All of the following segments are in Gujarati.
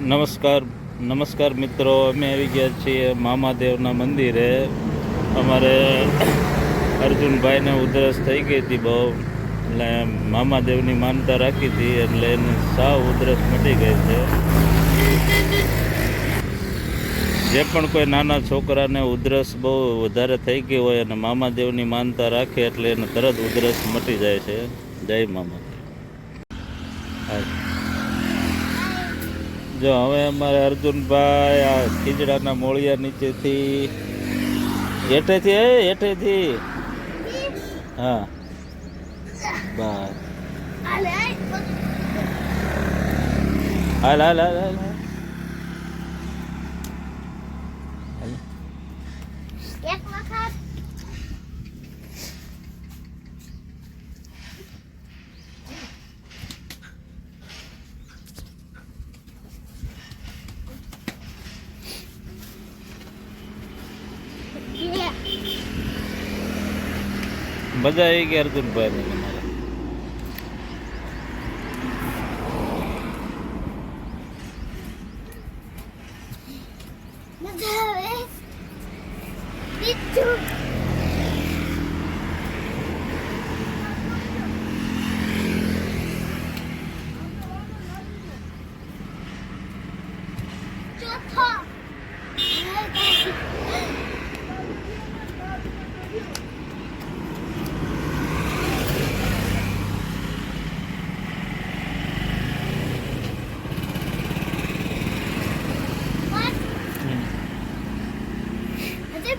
નમસ્કાર નમસ્કાર મિત્રો. અમે આવી ગયા છીએ મામાદેવના મંદિરે. અમારે અર્જુનભાઈને ઉધરસ થઈ ગઈ હતી બહુ. એટલે મામાદેવની માનતા રાખી હતી, એટલે એને સાવ ઉધરસ મટી ગઈ છે. જે પણ કોઈ નાના છોકરાને ઉધરસ બહુ વધારે થઈ ગઈ હોય અને મામાદેવની માનતા રાખે, એટલે એને તરત ઉધરસ મટી જાય છે. જય મામા જો, હવે અમારે અર્જુનભાઈ આ ખીજડાના મોળિયા નીચેથી, હેઠેથી, એ હેઠેથી. હા. બસ. હાલ હાલ હાલ હાલ હાલ એક વખત મજા આવી ગઈ અર્જુનભાઈ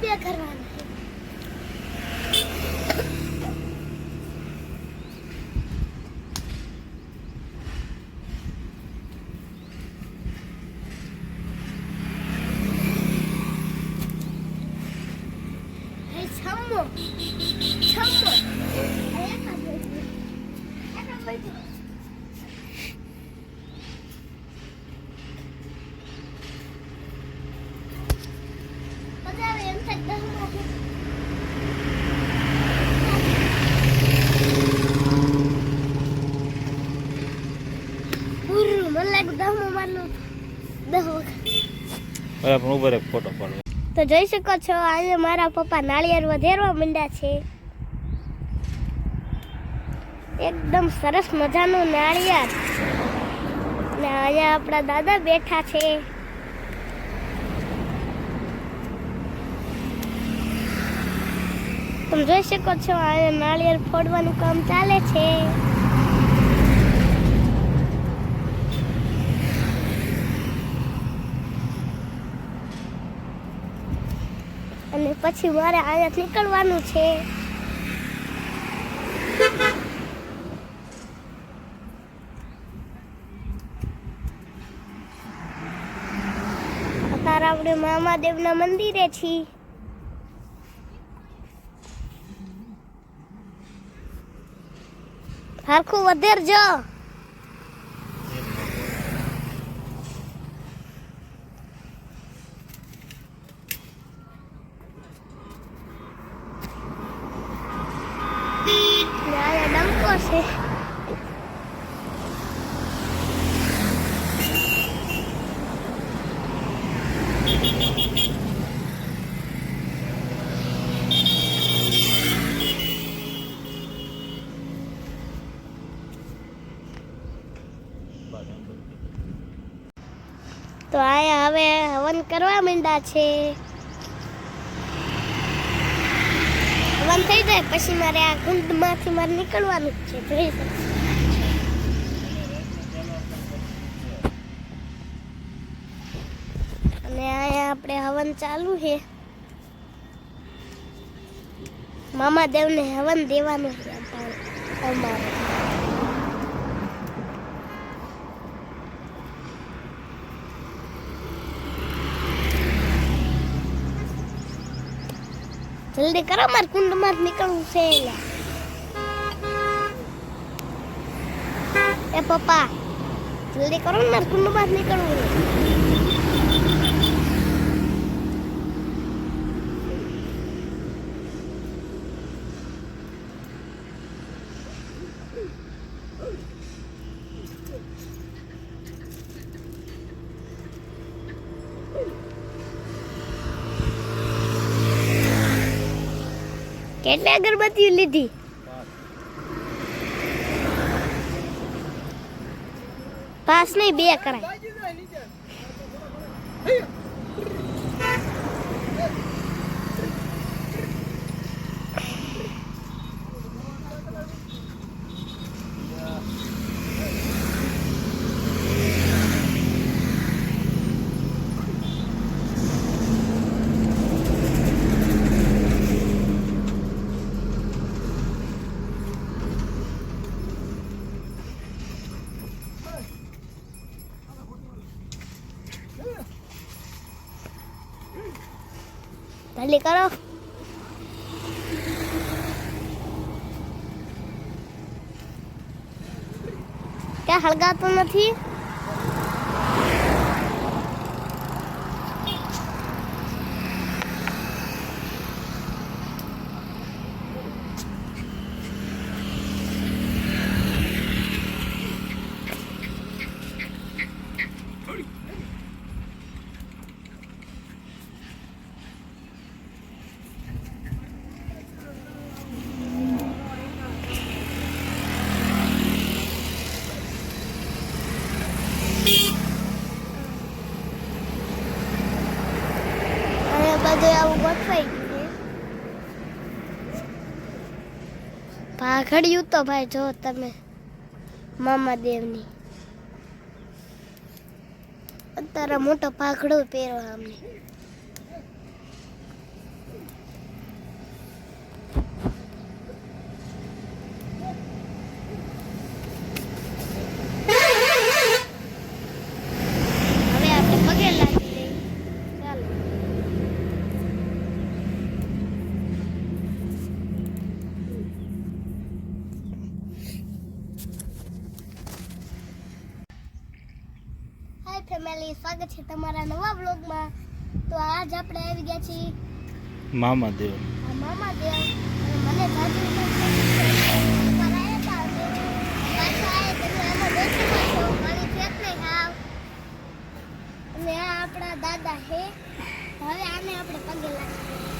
भी अखर ઊભો ફોટો પાડો તો જોઈ શકો છો આજે મારા પપ્પા નાળિયેર વધેરવા માંડ્યા છે. એકદમ સરસ મજાનું નાળિયેર. ને અહીંયા આપણા દાદા બેઠા છે. તમે જોઈ શકો છો અહીંયા નાળિયેર ફોડવાનું કામ ચાલે છે. પછી મારે આયા નીકળવાનું છે. અત્યારે આપણે મામાદેવના મંદિરે છીએ. હરખું વધેરજો ને અહીંયા તો આયા હવે હવન કરવા માંડ્યા છે. હવન થઈ જાય, પછી મારે આ કુંડમાંથી મારે નીકળવાનું જ છે, જોઈ અને અહીંયા આપણે હવન ચાલુ છે. મામા દેવને હવન દેવાનું છે અમારે. જલ્દી કરો મારે કુંડમાં જ નીકળવું છે. એ પપ્પા જલ્દી કરો ને માર કુંડમાં જ નીકળવું કેટલી અગરબત્તી લીધી. પાસ નહીં બે કરાય. જલ્દી કરો ક્યાં હળગાતું નથી અને બધું આવું ગોઠવાઈ ગયું છે પાઘડિયું તો ભાઈ જો તમે મામા દેવની અત્યારે મોટો પાઘડો પહેરવા અમને. ફેમિલી સ્વાગત છે તમારા નવા બ્લોગમાં તો આજ આપણે આવી ગયા છીએ મામાદેવ. મામાદેવ. મને જાજુ અને આ આપણા દાદા હે. હવે આને આપણે પગે લાગીએ.